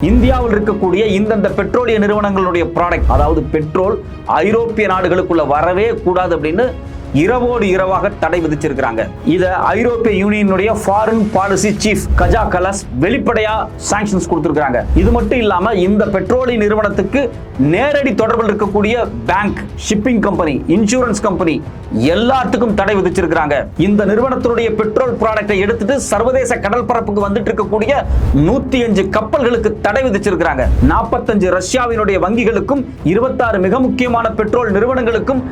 இந்தியாவில் இருக்கக்கூடிய இந்தந்த பெட்ரோலிய நிறுவனங்களுடைய ப்ராடக்ட் அதாவது பெட்ரோல் ஐரோப்பிய நாடுகளுக்குள்ள வரவே கூடாது அப்படின்னு இரவோடு இரவாக தடை விதிச்சிருக்கிறாங்க. இத ஐரோப்பிய யூனியனுடைய foreign policy chief Kaja Kallas வெளிப்படையா சாங்ஷன்ஸ் கொடுத்திருக்காங்க இது மட்டும் இல்லாம இந்த பெட்ரோலிய நிறுவனத்துக்கு நேரடி தொடர்பில் இருக்கக்கூடிய bank shipping company insurance company எல்லாத்துக்கும் தடை விதிச்சிருக்கிறாங்க. இந்த நிறுவனத்தினுடைய பெட்ரோல் ப்ராடக்டை எடுத்துட்டு சர்வதேச கடல் பரப்புக்கு வந்துட்டு இருக்கக்கூடிய நூத்தி அஞ்சு கப்பல்களுக்கு தடை விதிச்சிருக்கிறாங்க. நாற்பத்தஞ்சு ரஷ்யாவினுடைய வங்கிகளுக்கும் இருபத்தாறு மிக முக்கியமான பெட்ரோல் நிறுவனங்களுக்கும்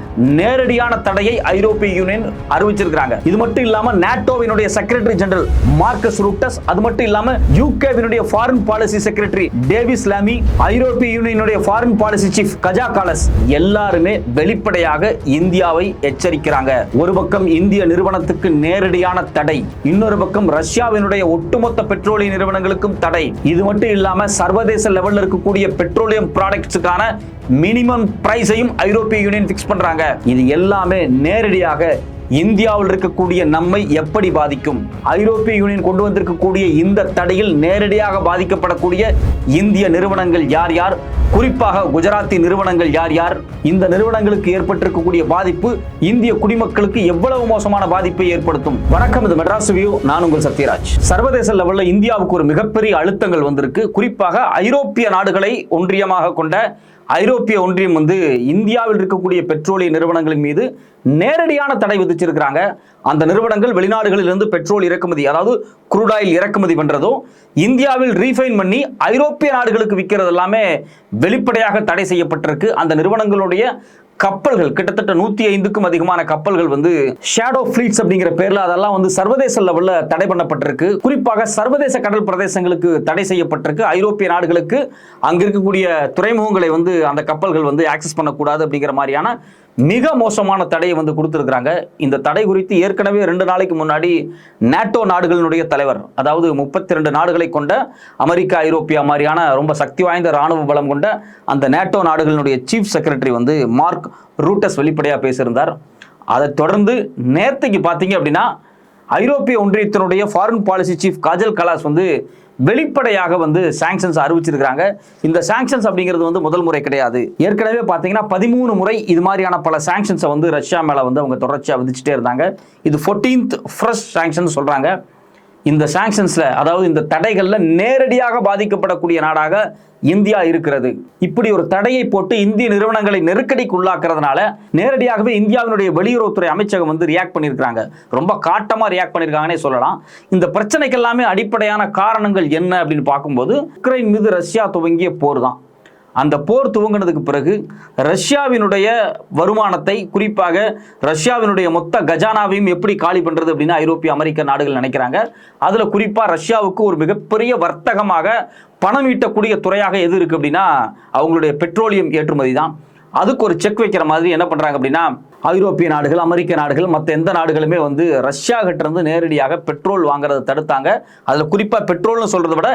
நேரடியான தடையை ஐரோப்பிய யூனியன் அறிவிச்சிருக்கிறாங்க. இது மட்டும் இல்லாம நாட்டோவினுடைய செக்ரட்டரி ஜெனரல் மார்க்கஸ் ரூட்டஸ் அது மட்டும் இல்லாம யூகேவினுடைய foreign policy secretary David Lammy ஐரோப்பிய யூனியனுடைய foreign policy chief Kaja Kallas எல்லாருமே வெளிப்படையாக இந்தியாவை எச்சரிக்கிறாங்க. ஒரு பக்கம் இந்திய நிறுவனத்துக்கு நேரடியான தடை இன்னொரு பக்கம் ரஷ்யாவினுடைய ஒட்டுமொத்த பெட்ரோலிய நிறுவனங்களுக்கும் தடை. இது மட்டும் இல்லாம சர்வதேச லெவல்ல இருக்கக்கூடிய பெட்ரோலியம் ப்ராடக்ட்ஸுக்கான மினிமம் பிரைஸையும் ஐரோப்பிய யூனியன் ஃபிக்ஸ் பண்ணுறாங்க இது எல்லாமே நேரடியாக இந்தியாவில் இருக்கக்கூடிய நம்மை எப்படி பாதிக்கும்? ஐரோப்பிய யூனியன் கொண்டு வந்திருக்கக்கூடிய இந்த தடையில் நேரடியாக பாதிக்கப்படக்கூடிய இந்திய நிறுவனங்கள் யார் யார்? குறிப்பாக குஜராத்தி நிறுவனங்கள் யார் யார்? இந்த நிறுவனங்களுக்கு ஏற்பட்டிருக்கக்கூடிய பாதிப்பு இந்திய குடிமக்களுக்கு எவ்வளவு மோசமான பாதிப்பை ஏற்படுத்தும்? வணக்கம் இது மெட்ராஸ் வியூ நான் உங்கள் சத்யராஜ். சர்வதேச லெவலில் இந்தியாவுக்கு ஒரு மிகப்பெரிய அழுத்தங்கள் வந்திருக்கு. குறிப்பாக ஐரோப்பிய நாடுகளை ஒன்றியமாக கொண்ட ஐரோப்பிய ஒன்றியம் வந்து இந்தியாவில் இருக்கக்கூடிய பெட்ரோலிய நிறுவனங்களின் மீது நேரடியான தடை விதிச்சிருக்கிறாங்க. அந்த நிறுவனங்கள் வெளிநாடுகளிலிருந்து பெட்ரோல் இறக்குமதி அதாவது குரூடாயில் இறக்குமதி பண்ணுறதும் இந்தியாவில் ரீஃபைன் பண்ணி ஐரோப்பிய நாடுகளுக்கு விற்கிறது எல்லாமே வெளிப்படையாக தடை செய்யப்பட்டிருக்கு. அந்த நிறுவனங்களுடைய கப்பல்கள் கிட்டத்தட்ட நூத்தி ஐந்துக்கும் அதிகமான கப்பல்கள் வந்து ஷேடோ ஃபிளீட்ஸ் அப்படிங்கிற பேர்ல அதெல்லாம் வந்து சர்வதேச லெவல்ல தடை பண்ணப்பட்டிருக்கு. குறிப்பாக சர்வதேச கடல் பிரதேசங்களுக்கு தடை செய்யப்பட்டிருக்கு. ஐரோப்பிய நாடுகளுக்கு அங்க இருக்கக்கூடிய துறைமுகங்களை வந்து அந்த கப்பல்கள் வந்து ஆக்சஸ் பண்ணக்கூடாது அப்படிங்கிற மாதிரியான மிக மோசமான தடையை வந்து கொடுத்துருக்குறாங்க. இந்த தடை குறித்து ஏற்கனவே ரெண்டு நாளைக்கு முன்னாடி நேட்டோ நாடுகளினுடைய தலைவர் அதாவது முப்பத்தி ரெண்டு நாடுகளை கொண்ட அமெரிக்கா ஐரோப்பியா மாதிரியான ரொம்ப சக்தி வாய்ந்த ராணுவ பலம் கொண்ட அந்த நேட்டோ நாடுகளினுடைய சீஃப் செக்ரட்டரி வந்து மார்க் ரூட்டஸ் வெளிப்படையாக பேசியிருந்தார். அதைத் தொடர்ந்து நேர்த்தைக்கு பார்த்தீங்க அப்படின்னா ஐரோப்பிய ஒன்றியத்தினுடைய foreign policy chief Kaja Kallas வந்து வெளிப்படையாக வந்து சாங்ஷன்ஸ் அறிவிச்சிருக்கிறாங்க. இந்த சாங்ஷன்ஸ் அப்படிங்கிறது வந்து முதல் முறை கிடையாது. ஏற்கனவே பார்த்தீங்கன்னா பதிமூணு முறை இது மாதிரியான பல சாங்ஷன்ஸை வந்து ரஷ்யா மேலே வந்து அவங்க தொடர்ச்சியாக விதிச்சுட்டே இருந்தாங்க. இது ஃபோர்டீன்த் ஃப்ரெஷ் சாங்ஷன் சொல்கிறாங்க இந்த சாங்ஷன்ஸில் அதாவது இந்த தடைகளில் நேரடியாக பாதிக்கப்படக்கூடிய நாடாக இந்தியா இருக்கிறது. இப்படி ஒரு தடையை போட்டு இந்திய நிறுவனங்களை நெருக்கடிக்கு உள்ளாக்குறதுனால நேரடியாகவே இந்தியாவினுடைய வெளியுறவுத்துறை அமைச்சகம் வந்து ரியாக்ட் பண்ணியிருக்காங்க ரொம்ப காட்டமாக ரியாக்ட் பண்ணியிருக்காங்கன்னே சொல்லலாம். இந்த பிரச்சனைக்கு எல்லாமே அடிப்படையான காரணங்கள் என்ன அப்படின்னு பார்க்கும்போது உக்ரைன் மீது ரஷ்யா துவங்கிய போர் தான் அந்த போர் துவங்கினதுக்கு பிறகு ரஷ்யாவினுடைய வருமானத்தை குறிப்பாக ரஷ்யாவினுடைய மொத்த கஜானாவையும் எப்படி காலி பண்ணுறது அப்படின்னு ஐரோப்பிய அமெரிக்க நாடுகள் நினைக்கிறாங்க. அதில் குறிப்பாக ரஷ்யாவுக்கு ஒரு மிகப்பெரிய வர்த்தகமாக பணம் ஈட்டக்கூடிய துறையாக எது இருக்குது அப்படின்னா அவங்களுடைய பெட்ரோலியம் ஏற்றுமதி தான். அதுக்கு ஒரு செக் வைக்கிற மாதிரி என்ன பண்ணுறாங்க அப்படின்னா ஐரோப்பிய நாடுகள் அமெரிக்க நாடுகள் மற்ற எந்த நாடுகளுமே வந்து ரஷ்யா கிட்ட இருந்து நேரடியாக பெட்ரோல் வாங்குறதை தடுத்தாங்க. அதில் குறிப்பாக பெட்ரோல்னு சொல்கிறத விட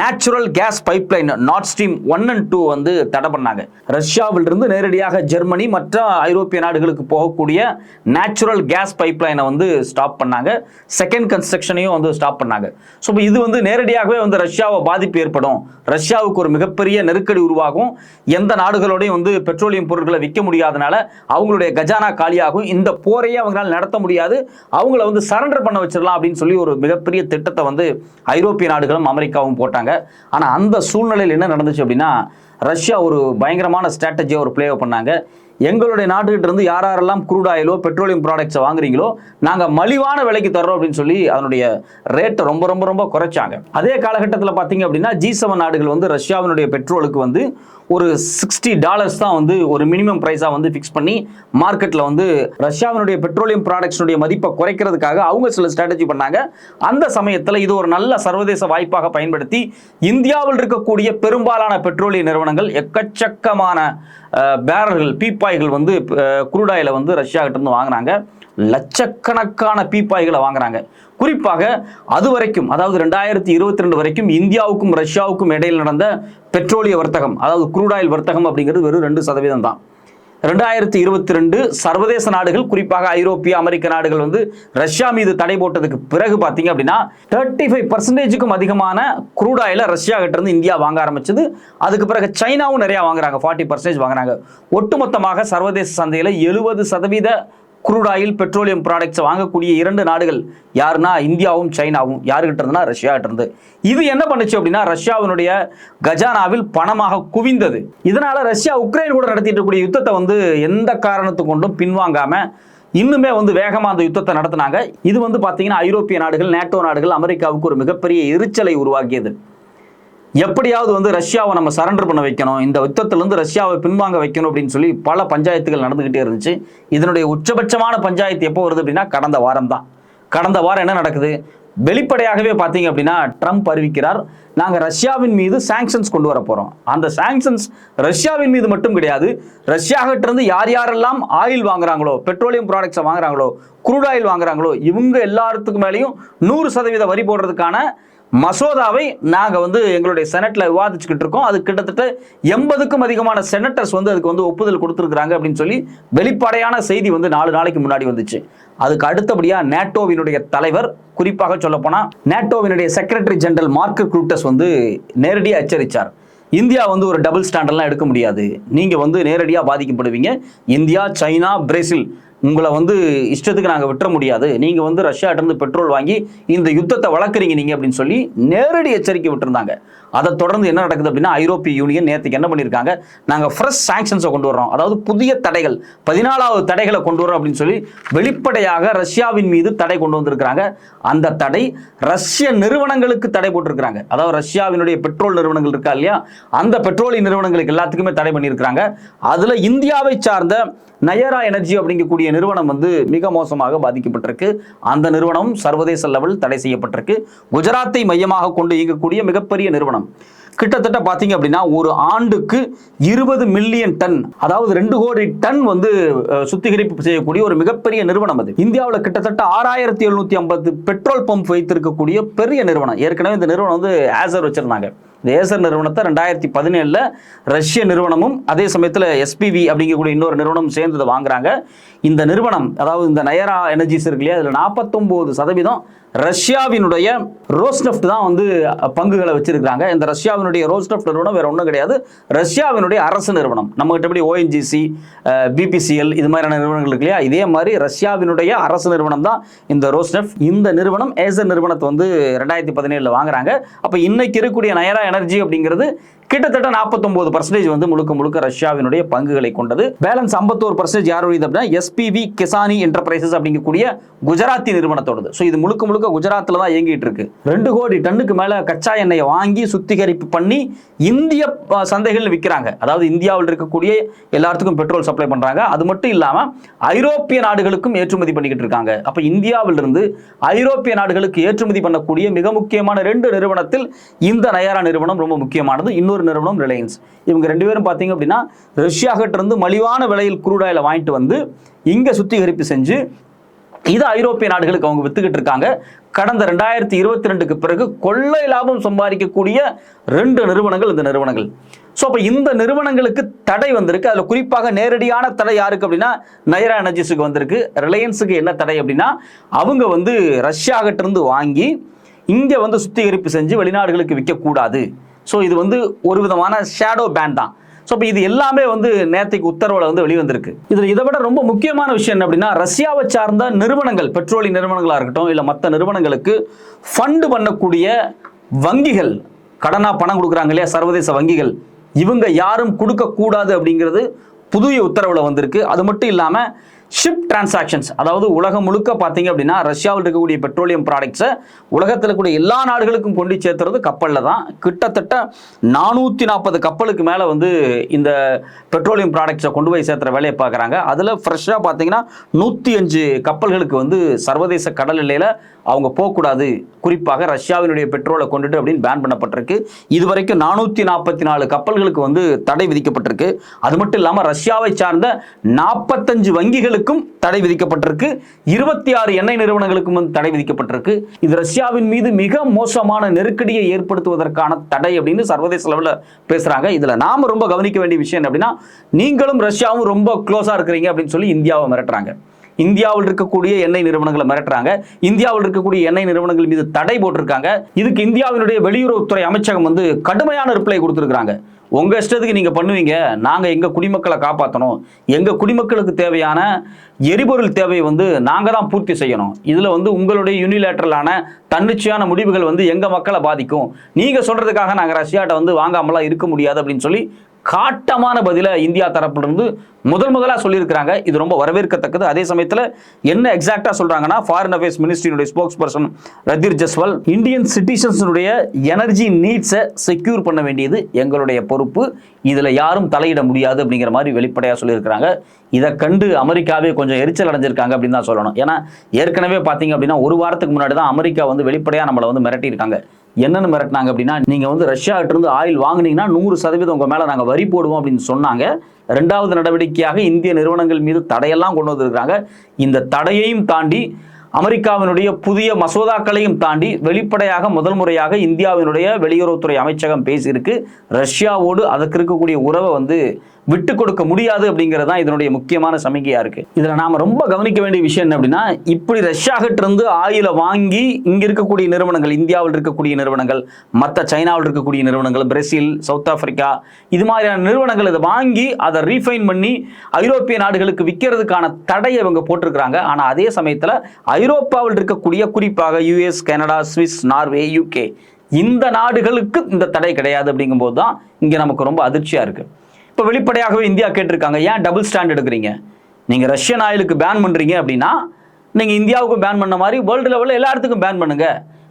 natural gas pipeline Nord Stream one and two வந்து தடை பண்ணாங்க. ரஷ்யாவிலிருந்து நேரடியாக ஜெர்மனி மற்ற ஐரோப்பிய நாடுகளுக்கு போகக்கூடிய நேச்சுரல் கேஸ் பைப்லைனை வந்து ஸ்டாப் பண்ணாங்க. செகண்ட் கன்ஸ்ட்ரக்ஷனையும் வந்து ஸ்டாப் பண்ணாங்க. ஸோ இது வந்து நேரடியாகவே வந்து ரஷ்யாவை பாதிப்பு ஏற்படும். ரஷ்யாவுக்கு ஒரு மிகப்பெரிய நெருக்கடி உருவாகும். எந்த நாடுகளோடையும் வந்து பெட்ரோலியம் பொருட்களை விற்க முடியாதனால அவங்களுடைய கஜானா காலியாகும். இந்த போரையே அவங்களால நடத்த முடியாது. அவங்கள வந்து சரண்டர் பண்ண வச்சிடலாம் அப்படின்னு சொல்லி ஒரு மிகப்பெரிய திட்டத்தை வந்து ஐரோப்பிய நாடுகளும் அமெரிக்காவும் போட்டாங்க. ஆனால் அந்த சூழ்நிலையில் என்ன நடந்துச்சு அப்படின்னா ரஷ்யா ஒரு பயங்கரமான ஸ்ட்ராட்டஜியை ஒரு ப்ளே பண்ணாங்க. எங்களுடைய நாட்டுக்கிட்ட இருந்து யார் யாரெல்லாம் க்ரூட் ஆயிலோ பெட்ரோலியம் ப்ராடக்ட்ஸை வாங்குறீங்களோ நாங்கள் மலிவான விலைக்கு தர்றோம் அப்படின்னு சொல்லி அதனுடைய ரேட்டை ரொம்ப ரொம்ப ரொம்ப குறைச்சாங்க. அதே காலகட்டத்தில் பார்த்தீங்க அப்படின்னா ஜி செவன் நாடுகள் வந்து ரஷ்யாவினுடைய பெட்ரோலுக்கு வந்து ஒரு சிக்ஸ்டி டாலர்ஸ் தான் வந்து ஒரு மினிமம் ப்ரைஸாக வந்து ஃபிக்ஸ் பண்ணி மார்க்கெட்டில் வந்து ரஷ்யாவினுடைய பெட்ரோலியம் ப்ராடக்ட்ஸுடைய மதிப்பை குறைக்கிறதுக்காக அவங்க சில ஸ்ட்ராட்டஜி பண்ணாங்க. அந்த சமயத்தில் இது ஒரு நல்ல சர்வதேச வாய்ப்பாக பயன்படுத்தி இந்தியாவில் இருக்கக்கூடிய பெரும்பாலான பெட்ரோலிய நிறுவனங்கள் எக்கச்சக்கமான பேரல்கள் பீப்பாய்கள் வந்து குரூடாயில வந்து ரஷ்யா கிட்டேருந்து வாங்குறாங்க லட்சக்கணக்கான பீப்பாய்களை வாங்குறாங்க. குறிப்பாக அது வரைக்கும் அதாவது ரெண்டாயிரத்தி இருபத்தி ரெண்டு வரைக்கும் இந்தியாவுக்கும் ரஷ்யாவுக்கும் இடையில் நடந்த பெட்ரோலிய வர்த்தகம் அதாவது குரூடாயில் வர்த்தகம் அப்படிங்கிறது வெறும் ரெண்டு சதவீதம் தான் ரெண்டாயிரத்தி இருபத்தி ரெண்டு சர்வதேச நாடுகள் குறிப்பாக ஐரோப்பிய அமெரிக்க நாடுகள் வந்து ரஷ்யா மீது தடை போட்டதுக்கு பிறகு பார்த்தீங்க அப்படின்னா தேர்ட்டி ஃபைவ் பர்சன்டேஜுக்கும் அதிகமான குரூட் ஆயில ரஷ்யா கிட்ட இருந்து இந்தியா வாங்க ஆரம்பிச்சது. அதுக்கு பிறகு சைனாவும் நிறையா வாங்குறாங்க ஃபார்ட்டி பர்சன்டேஜ் வாங்குறாங்க. ஒட்டுமொத்தமாக சர்வதேச சந்தையில் எழுபது சதவீத குரூட் ஆயில் பெட்ரோலியம் ப்ராடக்ட்ஸ் வாங்கக்கூடிய இரண்டு நாடுகள் யாருன்னா இந்தியாவும் சைனாவும். யாருக்கிட்ட இருந்துன்னா ரஷ்யாகிட்ட இருந்து. இது என்ன பண்ணுச்சு அப்படின்னா ரஷ்யாவினுடைய கஜானாவில் பணமாக குவிந்தது. இதனால ரஷ்யா உக்ரைன் கூட நடத்திட்டு கூடிய யுத்தத்தை வந்து எந்த காரணத்து கொண்டும் பின்வாங்காம இன்னுமே வந்து வேகமாக அந்த யுத்தத்தை நடத்தினாங்க. இது வந்து பார்த்தீங்கன்னா ஐரோப்பிய நாடுகள் நேட்டோ நாடுகள் அமெரிக்காவுக்கு ஒரு மிகப்பெரிய எரிச்சலை உருவாக்கியது. எப்படியாவது வந்து ரஷ்யாவை நம்ம சரண்டர் பண்ண வைக்கணும். இந்த யுத்தத்திலிருந்து ரஷ்யாவை பின்வாங்க வைக்கணும் அப்படின்னு சொல்லி பல பஞ்சாயத்துகள் நடந்துக்கிட்டே இருந்துச்சு. இதனுடைய உச்சபட்சமான பஞ்சாயத்து எப்போ வருது அப்படின்னா கடந்த வாரம் தான் கடந்த வாரம் என்ன நடக்குது? வெளிப்படையாகவே பார்த்தீங்க அப்படின்னா ட்ரம்ப் அறிவிக்கிறார் நாங்கள் ரஷ்யாவின் மீது சாங்ஷன்ஸ் கொண்டு வர போகிறோம் அந்த சாங்ஷன்ஸ் ரஷ்யாவின் மீது மட்டும் கிடையாது ரஷ்யாகிட்டிருந்து யார் யாரெல்லாம் ஆயில் வாங்குறாங்களோ பெட்ரோலியம் ப்ராடக்ட்ஸை வாங்குறாங்களோ குரூட் ஆயில் வாங்குறாங்களோ இவங்க எல்லாத்துக்கு மேலேயும் நூறு சதவீத வரி போடுறதுக்கான மசோதாவை நாங்கள் வந்து எங்களுடைய செனட்டில் விவாதிச்சுக்கிட்டு இருக்கோம். அது கிட்டத்தட்ட எண்பதுக்கும் அதிகமான செனட்டர்ஸ் வந்து அதுக்கு வந்து ஒப்புதல் கொடுத்துருக்குறாங்க அப்படின்னு சொல்லி வெளிப்படையான செய்தி வந்து நாலு நாளைக்கு முன்னாடி வந்துச்சு. அதுக்கு அடுத்தபடியாக நேட்டோவினுடைய தலைவர் குறிப்பாக சொல்லப்போனால் நேட்டோவினுடைய செக்ரட்டரி ஜெனரல் மார்க் குரூட்டஸ் வந்து நேரடியாக எச்சரித்தார் இந்தியா வந்து ஒரு டபுள் ஸ்டாண்டர்ட்லாம் எடுக்க முடியாது. நீங்கள் வந்து நேரடியாக பாதிக்கப்படுவீங்க. இந்தியா சைனா பிரேசில் உங்களை வந்து இஷ்டத்துக்கு நாங்கள் விட்டுற முடியாது. நீங்கள் வந்து ரஷ்யாட்டிருந்து பெட்ரோல் வாங்கி இந்த யுத்தத்தை வளர்க்குறீங்க நீங்கள் அப்படின்னு சொல்லி நேரடி எச்சரிக்கை விட்டுருந்தாங்க. அதை தொடர்ந்து என்ன நடக்குது அப்படின்னா ஐரோப்பிய யூனியன் நேற்றுக்கு என்ன பண்ணியிருக்காங்க நாங்கள் ஃப்ரெஷ் சாங்ஷன்ஸை கொண்டு வரோம் அதாவது புதிய தடைகள் பதினாலாவது தடைகளை கொண்டு வரோம் அப்படின்னு சொல்லி வெளிப்படையாக ரஷ்யாவின் மீது தடை கொண்டு வந்திருக்கிறாங்க. அந்த தடை ரஷ்ய நிறுவனங்களுக்கு தடை போட்டிருக்கிறாங்க. அதாவது ரஷ்யாவினுடைய பெட்ரோல் நிறுவனங்கள் இருக்கா இல்லையா? அந்த பெட்ரோலிய நிறுவனங்களுக்கு எல்லாத்துக்குமே தடை பண்ணியிருக்கிறாங்க. அதில் இந்தியாவை சார்ந்த நயரா எனர்ஜி அப்படிங்கக்கூடிய நிறுவனம் வந்து மிக மோசமாக பாதிக்கப்பட்டிருக்கு. அந்த நிறுவனம் சர்வதேச லெவல் தடை செய்யப்பட்டிருக்கு. குஜராத்தை மையமாக கொண்டு இயங்கக்கூடிய மிகப்பெரிய நிறுவனம் கிட்டத்தட்ட பார்த்தீங்க அப்படின்னா ஒரு ஆண்டுக்கு இருபது மில்லியன் டன் அதாவது ரெண்டு கோடி டன் வந்து சுத்திகரிப்பு செய்யக்கூடிய ஒரு மிகப்பெரிய நிறுவனம் அது. இந்தியாவில் கிட்டத்தட்ட ஆறாயிரத்தி எழுநூத்தி ஐம்பது பெட்ரோல் பம்ப் வைத்திருக்கக்கூடிய பெரிய நிறுவனம். ஏற்கனவே இந்த நிறுவனம் வந்து ஆசர் வச்சிருந்தாங்க. இந்த ஏசர் நிறுவனத்தை ரெண்டாயிரத்தி பதினேழில் ரஷ்ய நிறுவனமும் அதே சமயத்தில் எஸ்பிவி அப்படிங்கக்கூடிய இன்னொரு நிறுவனம் சேர்ந்து வாங்குறாங்க. இந்த நிறுவனம் அதாவது இந்த நயரா எனர்ஜிஸ் இருக்கு இல்லையா அதில் நாற்பத்தொம்போது சதவீதம் ரஷ்யாவினுடைய ரோஸ்னெஃப்ட் தான் வந்து பங்குகளை வச்சிருக்காங்க இந்த ரஷ்யாவினுடைய ரோஸ்னெஃப்ட் நிறுவனம் வேற ஒன்றும் கிடையாது. ரஷ்யாவினுடைய அரசு நிறுவனம். நம்ம கிட்ட எப்படி ஓஎன்ஜிசி பிபிசிஎல் இது மாதிரியான நிறுவனங்கள் இருக்கு இல்லையா? இதே மாதிரி ரஷ்யாவினுடைய அரசு நிறுவனம் தான் இந்த ரோஸ்னெஃப்ட் இந்த நிறுவனம் ஏசர் நிறுவனத்தை வந்து ரெண்டாயிரத்தி பதினேழில் வாங்குறாங்க. அப்போ இன்னைக்கு இருக்கக்கூடிய நயரா எனர்ஜி அப்படிங்கிறது கிட்டத்தட்ட நாற்பத்தொன்பது பர்சன்டேஜ் வந்து முழுக்க முழுக்க ரஷ்யாவினுடைய பங்குகளை கொண்டது. பேலன்ஸ் ஐம்பத்தோரு பர்சன்டேஜ் யாருடையது அப்படின்னா எஸ்பிவி கிசானி என்டர்பிரைசஸ் அப்படிங்கக்கூடிய குஜராத்தி நிறுவனத்தோடது. ஸோ இது முழுக்க முழுக்க குஜராத்தில் தான் இயங்கிட்டு இருக்கு. ரெண்டு கோடி டன்னுக்கு மேலே கச்சா எண்ணெயை வாங்கி சுத்திகரிப்பு பண்ணி இந்திய அஹ், சந்தைகள் விற்கிறாங்க அதாவது இந்தியாவில் இருக்கக்கூடிய எல்லாத்துக்கும் பெட்ரோல் சப்ளை பண்ணுறாங்க அது மட்டும் இல்லாமல் ஐரோப்பிய நாடுகளுக்கும் ஏற்றுமதி பண்ணிக்கிட்டு இருக்காங்க. அப்போ இந்தியாவிலிருந்து ஐரோப்பிய நாடுகளுக்கு ஏற்றுமதி பண்ணக்கூடிய மிக முக்கியமான ரெண்டு நிறுவனத்தில் இந்த நயாரா நிறுவனம் ரொம்ப முக்கியமானது. இன்னொரு நிறுவனம் ரிலையன்ஸ். இவங்க ரெண்டு பேரும் பார்த்தீங்க அப்படின்னா ரஷ்யாகிட்ட இருந்து மலிவான விலையில் குரூடாயில் வாங்கிட்டு வந்து இங்க சுத்திகரிப்பு செஞ்சு இது ஐரோப்பிய நாடுகளுக்கு அவங்க வித்துக்கிட்டு இருக்காங்க. கடந்த ரெண்டாயிரத்தி இருபத்தி ரெண்டுக்கு பிறகு கொள்ளை லாபம் சம்பாதிக்கக்கூடிய ரெண்டு நிறுவனங்கள் இந்த நிறுவனங்கள். ஸோ அப்போ இந்த நிறுவனங்களுக்கு தடை வந்திருக்கு. அதில் குறிப்பாக நேரடியான தடை யாருக்கு அப்படின்னா நைரா எனர்ஜிஸுக்கு வந்திருக்கு. ரிலையன்ஸுக்கு என்ன தடை அப்படின்னா அவங்க வந்து ரஷ்யாகிட்டிருந்து வாங்கி இங்கே வந்து சுத்திகரிப்பு செஞ்சு வெளிநாடுகளுக்கு விற்கக்கூடாது. ஸோ இது வந்து ஒரு விதமான ஷேடோ பேன் தான். ஸோ இப்போ இது எல்லாமே வந்து நேற்றுக்கு உத்தரவில் வந்து வெளிவந்திருக்கு. இதில் இதை விட ரொம்ப முக்கியமான விஷயம் என்ன அப்படின்னா ரஷ்யாவை சார்ந்த நிறுவனங்கள் பெட்ரோலிய நிறுவனங்களாக இருக்கட்டும் இல்லை மற்ற நிறுவனங்களுக்கு ஃபண்டு பண்ணக்கூடிய வங்கிகள் கடனாக பணம் கொடுக்குறாங்க இல்லையா சர்வதேச வங்கிகள் இவங்க யாரும் கொடுக்கக்கூடாது அப்படிங்கிறது புதிய உத்தரவில் வந்திருக்கு. அது மட்டும் இல்லாமல் ஷிப் டிரான்சாக்ஷன்ஸ் அதாவது உலகம் முழுக்க பார்த்தீங்க அப்படின்னா ரஷ்யாவில் இருக்கக்கூடிய பெட்ரோலியம் ப்ராடக்ட்ஸை உலகத்தில் கூட எல்லா நாடுகளுக்கும் கொண்டு சேர்த்துறது கப்பலில் தான். கிட்டத்தட்ட நானூற்றி நாற்பது கப்பலுக்கு மேலே வந்து இந்த பெட்ரோலியம் ப்ராடக்ட்ஸை கொண்டு போய் சேர்த்துற வேலையை பார்க்குறாங்க. அதில் ஃப்ரெஷ்ஷாக பார்த்தீங்கன்னா நூற்றி அஞ்சு கப்பல்களுக்கு வந்து சர்வதேச கடல் எல்லையில் அவங்க போகக்கூடாது. குறிப்பாக ரஷ்யாவினுடைய பெட்ரோலை கொண்டுட்டு அப்படின்னு பேன் பண்ணப்பட்டிருக்கு. இதுவரைக்கும் நானூற்றி நாற்பத்தி நாலு கப்பல்களுக்கு வந்து தடை விதிக்கப்பட்டிருக்கு. அது மட்டும் இல்லாமல் ரஷ்யாவை சார்ந்த நாற்பத்தஞ்சு வங்கிகளுக்கும் தடை விதிக்கப்பட்டிருக்கு. இருபத்தி ஆறு எண்ணெய் நிறுவனங்களுக்கும் வந்து தடை விதிக்கப்பட்டிருக்கு. இது ரஷ்யாவின் மீது மிக மோசமான நெருக்கடியை ஏற்படுத்துவதற்கான தடை அப்படின்னு சர்வதேச அளவில் பேசுகிறாங்க இதில் நாம ரொம்ப கவனிக்க வேண்டிய விஷயம் என்ன அப்படின்னா நீங்களும் ரஷ்யாவும் ரொம்ப க்ளோஸாக இருக்கிறீங்க அப்படின்னு சொல்லி இந்தியாவை மிரட்டுறாங்க. இந்தியாவில் இருக்கக்கூடிய எண்ணெய் நிறுவனங்களை மிரட்டுறாங்க. இந்தியாவில் இருக்கக்கூடிய எண்ணெய் நிறுவனங்கள் மீது தடை போட்டிருக்காங்க. இதுக்கு இந்தியாவினுடைய வெளியுறவுத்துறை அமைச்சகம் வந்து கடுமையான ரிப்ளை கொடுத்துருக்காங்க உங்க இஷ்டத்துக்கு நீங்க பண்ணுவீங்க. நாங்க எங்க குடிமக்களை காப்பாற்றணும் எங்க குடிமக்களுக்கு தேவையான எரிபொருள் தேவையை வந்து நாங்க தான் பூர்த்தி செய்யணும். இதுல வந்து உங்களுடைய யூனிலேட்டரலான தன்னிச்சையான முடிவுகள் வந்து எங்க மக்களை பாதிக்கும். நீங்க சொல்றதுக்காக நாங்க ரஷ்யாட்ட வந்து வாங்காமலாம் இருக்க முடியாது அப்படின்னு சொல்லி காட்டமான பதிலை இந்தியா தரப்பிலிருந்து முதல் முதலாக சொல்லியிருக்கிறாங்க. இது ரொம்ப வரவேற்கத்தக்கது. அதே சமயத்தில் என்ன எக்ஸாக்டாக சொல்கிறாங்கன்னா ஃபாரின் அஃபேர்ஸ் மினிஸ்ட்ரியினுடைய spokesperson Randhir Jaiswal Indian சிட்டிசன்ஸினுடைய எனர்ஜி நீட்ஸை செக்யூர் பண்ண வேண்டியது எங்களுடைய பொறுப்பு. இதில் யாரும் தலையிட முடியாது அப்படிங்கிற மாதிரி வெளிப்படையாக சொல்லியிருக்கிறாங்க. இதை கண்டு அமெரிக்காவே கொஞ்சம் எரிச்சல் அடைஞ்சிருக்காங்க அப்படின்னு தான் சொல்லணும். ஏன்னா ஏற்கனவே பார்த்தீங்க அப்படின்னா ஒரு வாரத்துக்கு முன்னாடி தான் அமெரிக்கா வந்து வெளிப்படையாக நம்மளை வந்து மிரட்டியிருக்காங்க. என்னென்னு மிரட்டினாங்க அப்படின்னா நீங்கள் வந்து ரஷ்யாகிட்ட இருந்து ஆயில் வாங்குனீங்கன்னா நூறு சதவீதம் உங்கள் மேலே நாங்கள் வரி போடுவோம் அப்படின்னு சொன்னாங்க. ரெண்டாவது நடவடிக்கையாக இந்திய நிறுவனங்கள் மீது தடையெல்லாம் கொண்டு வந்திருக்கிறாங்க. இந்த தடையையும் தாண்டி அமெரிக்காவினுடைய புதிய மசோதாக்களையும் தாண்டி வெளிப்படையாக முதல் முறையாக இந்தியாவினுடைய வெளியுறவுத்துறை அமைச்சகம் பேசியிருக்கு. ரஷ்யாவோடு அதற்கு இருக்கக்கூடிய உறவை வந்து விட்டு கொடுக்க முடியாது அப்படிங்கிறது தான் இதனுடைய முக்கியமான சமிகையாக இருக்கு. இதுல நாம ரொம்ப கவனிக்க வேண்டிய விஷயம் என்ன அப்படின்னா இப்படி ரஷ்யாகிட்ட இருந்து ஆயில வாங்கி இங்க இருக்கக்கூடிய நிறுவனங்கள் இந்தியாவில் இருக்கக்கூடிய நிறுவனங்கள் மற்ற சைனாவில் இருக்கக்கூடிய நிறுவனங்கள் பிரேசில் சவுத் ஆப்பிரிக்கா இது மாதிரியான நிறுவனங்கள் இதை வாங்கி அதை ரீஃபைன் பண்ணி ஐரோப்பிய நாடுகளுக்கு விற்கிறதுக்கான தடையை இவங்க போட்டிருக்கிறாங்க. ஆனா அதே சமயத்தில் ஐரோ ஐரோப்பாவில் இருக்கக்கூடிய குறிப்பாக US Canada Swiss Norway UK இந்த நாடுகளுக்கு இந்த தடை கிடையாது அப்படிங்கும்போது தான் இங்கே நமக்கு ரொம்ப அதிர்ச்சியாக இருக்கு. இப்போ வெளிப்படையாகவே இந்தியா கேட்டிருக்காங்க ஏன் டபுள் ஸ்டாண்ட் எடுக்கிறீங்க? நீங்கள் ரஷ்யன் ஆயிலுக்கு பேன் பண்ணுறீங்க அப்படின்னா நீங்கள் இந்தியாவுக்கும் பேன் பண்ண மாதிரி வேர்ல்டு லெவலில் எல்லா இடத்துக்கும் பேன் பண்ணுங்க.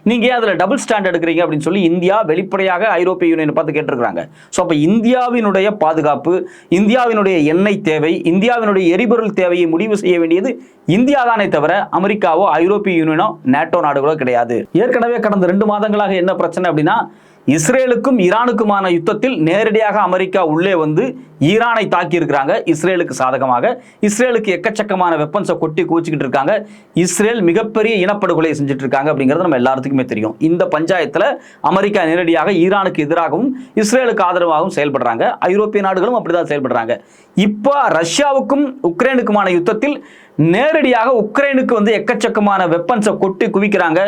நீங்கள் அதில் டபுள் ஸ்டாண்ட் எடுக்கிறீங்க அப்படின்னு சொல்லி இந்தியா வெளிப்படையாக ஐரோப்பிய யூனியனை பார்த்து கேட்டிருக்கிறாங்க. ஸோ அப்போ இந்தியாவினுடைய பாதுகாப்பு இந்தியாவினுடைய எண்ணெய் தேவை இந்தியாவினுடைய எரிபொருள் தேவையை முடிவு செய்ய வேண்டியது இந்தியா தானே தவிர அமெரிக்காவோ ஐரோப்பிய யூனியனோ நேட்டோ நாடுகளோ கிடையாது. ஏற்கனவே கடந்த ரெண்டு மாதங்களாக என்ன பிரச்சனை அப்படின்னா இஸ்ரேலுக்கும் ஈரானுக்குமான யுத்தத்தில் நேரடியாக அமெரிக்கா உள்ளே வந்து ஈரானை தாக்கி இருக்கிறாங்க இஸ்ரேலுக்கு சாதகமாக. இஸ்ரேலுக்கு எக்கச்சக்கமான வெப்பன்ஸை கொட்டி கூச்சிக்கிட்டு இருக்காங்க. இஸ்ரேல் மிகப்பெரிய இனப்படுகொலை செஞ்சுட்டு இருக்காங்க அப்படிங்கிறது நம்ம எல்லாத்துக்குமே தெரியும். இந்த பஞ்சாயத்தில் அமெரிக்கா நேரடியாக ஈரானுக்கு எதிராகவும் இஸ்ரேலுக்கு ஆதரவாகவும் செயல்படுறாங்க. ஐரோப்பிய நாடுகளும் அப்படிதான் செயல்படுறாங்க. இப்போ ரஷ்யாவுக்கும் உக்ரைனுக்குமான யுத்தத்தில் நேரடியாக உக்ரைனுக்கு வந்து எக்கச்சக்கமான வெப்பன்ஸை கொட்டி குவிக்கிறாங்க.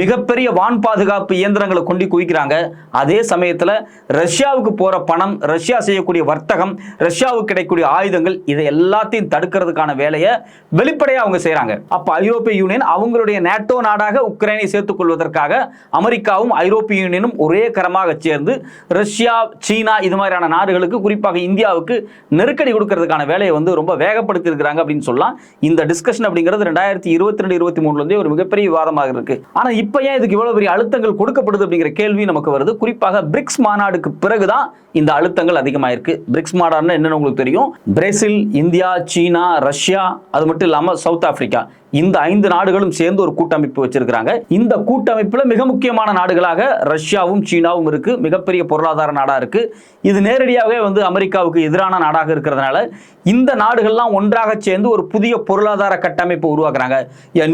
மிகப்பெரிய வான் பாதுகாப்பு இயந்திரங்களை கொண்டு குவிக்கிறாங்க. அதே சமயத்தில் ரஷ்யாவுக்கு போகிற பணம் ரஷ்யா செய்யக்கூடிய வர்த்தகம் ரஷ்யாவுக்கு கிடைக்கக்கூடிய ஆயுதங்கள் இதை எல்லாத்தையும் தடுக்கிறதுக்கான வேலையை வெளிப்படையாக அவங்க செய்கிறாங்க அப்போ ஐரோப்பிய யூனியன் அவங்களுடைய நேட்டோ நாடாக உக்ரைனை சேர்த்துக் கொள்வதற்காக அமெரிக்காவும் ஐரோப்பிய யூனியனும் ஒரே கரமாக சேர்ந்து ரஷ்யா சீனா இது மாதிரியான நாடுகளுக்கு குறிப்பாக இந்தியாவுக்கு நெருக்கடி கொடுக்கறதுக்கான வேலையை வந்து ரொம்ப வேகப்படுத்தி இருக்கிறாங்க அப்படின்னு சொல்லலாம். இந்த டிஸ்கஷன் அப்படிங்கிறது ரெண்டாயிரத்தி இருபத்தி ரெண்டு இருபத்தி மூணுலேருந்தே ஒரு மிகப்பெரிய விவாதமாக இருக்கு. ஆனால் இப்போ ஏன் இதுக்கு இவ்வளோ பெரிய அழுத்தங்கள் கொடுக்கப்படுது அப்படிங்கிற கேள்வி நமக்கு வருது. குறிப்பாக பிரிக்ஸ் மாநாடுக்கு பிறகுதான் இந்த அழுத்தங்கள் அதிகமாயிருக்கு. பிரிக்ஸ் மாநாடுன்னு என்னென்னு உங்களுக்கு தெரியும். பிரேசில் இந்தியா சீனா ரஷ்யா அது மட்டும் இல்லாமல் சவுத் ஆப்பிரிக்கா. இந்த ஐந்து நாடுகளும் சேர்ந்து ஒரு கூட்டமைப்பு வச்சிருக்கிறாங்க. இந்த கூட்டமைப்புல மிக முக்கியமான நாடுகளாக ரஷ்யாவும் சீனாவும் இருக்கு. மிகப்பெரிய பொருளாதார நாடா இருக்கு. இது நேரடியாகவே வந்து அமெரிக்காவுக்கு எதிரான நாடாக இருக்கிறதுனால இந்த நாடுகள்லாம் ஒன்றாக சேர்ந்து ஒரு புதிய பொருளாதார கட்டமைப்பு உருவாக்குறாங்க.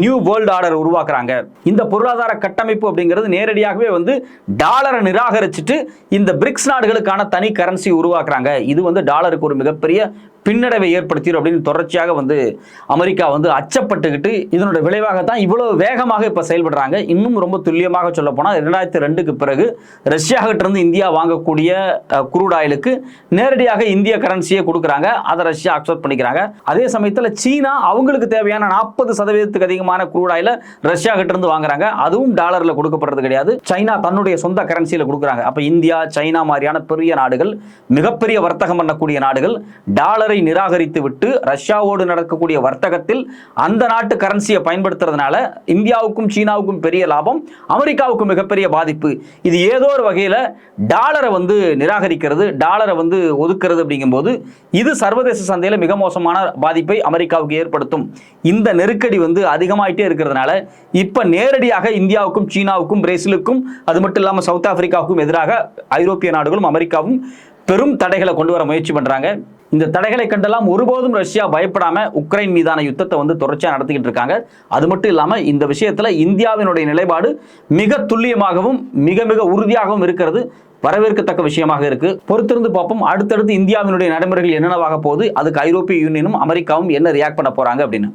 நியூ வேர்ல்டு ஆர்டர் உருவாக்குறாங்க. இந்த பொருளாதார கட்டமைப்பு அப்படிங்கிறது நேரடியாகவே வந்து டாலரை நிராகரிச்சுட்டு இந்த பிரிக்ஸ் நாடுகளுக்கான தனி கரன்சி உருவாக்குறாங்க. இது வந்து டாலருக்கு ஒரு மிகப்பெரிய பின்னடைவை ஏற்படுத்திடும் அப்படின்னு தொடர்ச்சியாக வந்து அமெரிக்கா வந்து அச்சப்பட்டுக்கிட்டு இதனோட விளைவாக தான் இவ்வளோ வேகமாக இப்போ செயல்படுறாங்க. இன்னும் ரொம்ப துல்லியமாக சொல்ல போனால் ரெண்டாயிரத்தி ரெண்டுக்கு பிறகு ரஷ்யாகிட்ட இருந்து இந்தியா வாங்கக்கூடிய குரூட் ஆயிலுக்கு நேரடியாக இந்திய கரன்சியை கொடுக்குறாங்க. அதை ரஷ்யா ரஷ்யா அக்செப்ட் பண்ணிக்கிறாங்க. அதே சமயத்தில் சீனா அவங்களுக்கு தேவையான நாற்பது சதவீதத்துக்கு அதிகமான குரூட் ஆயில ரஷ்யா கிட்ட இருந்து வாங்குறாங்க. அதுவும் டாலர்ல கொடுக்கப்படுறது கிடையாது. சைனா தன்னுடைய சொந்த கரன்சியில் கொடுக்குறாங்க. அப்போ இந்தியா சைனா மாதிரியான பெரிய நாடுகள் மிகப்பெரிய வர்த்தகம் பண்ணக்கூடிய நாடுகள் டாலரை நிராகரித்து விட்டு ரஷ்யாவோடு நடக்கக்கூடிய வர்த்தகத்தில் அந்த நாட்டு கரன்சியை பயன்படுத்துறதுனால இந்தியாவுக்கும் சீனாவுக்கும் பெரிய லாபம் அமெரிக்காவுக்கும் மிகப்பெரிய பாதிப்பு. இது ஏதோ ஒரு வகையில் டாலரை வந்து நிராகரிக்கிறது டாலரை வந்து ஒதுக்கிறது அப்படிங்கும்போது இது சர்வதேச சந்தையில் மிக மோசமான பாதிப்பை அமெரிக்காவுக்கு ஏற்படுத்தும். இந்த நெருக்கடி வந்து அதிகமாயிட்டே இருக்கிறதுனால இப்போ நேரடியாக இந்தியாவுக்கும் சீனாவுக்கும் பிரேசிலுக்கும் அது மட்டும் இல்லாமல் சவுத் ஆப்பிரிக்காவுக்கும் எதிராக ஐரோப்பிய நாடுகளும் அமெரிக்காவும் பெரும் தடைகளை கொண்டு வர முயற்சி பண்ணுறாங்க இந்த தடைகளை கண்டெல்லாம் ஒருபோதும் ரஷ்யா பயப்படாம உக்ரைன் மீதான யுத்தத்தை வந்து தொடர்ச்சியாக நடத்திக்கிட்டு இருக்காங்க. அது மட்டும் இல்லாமல் இந்த விஷயத்தில் இந்தியாவினுடைய நிலைப்பாடு மிக துல்லியமாகவும் மிக மிக உறுதியாகவும் இருக்கிறது. வரவேற்கத்தக்க விஷயமாக இருக்கு. பொறுத்திருந்து பார்ப்போம். அடுத்தடுத்து இந்தியாவினுடைய நடைமுறைகள் என்னென்னவாக போகுது? அதுக்கு ஐரோப்பிய யூனியனும் அமெரிக்காவும் என்ன ரியாக்ட் பண்ண போறாங்க அப்படின்னு.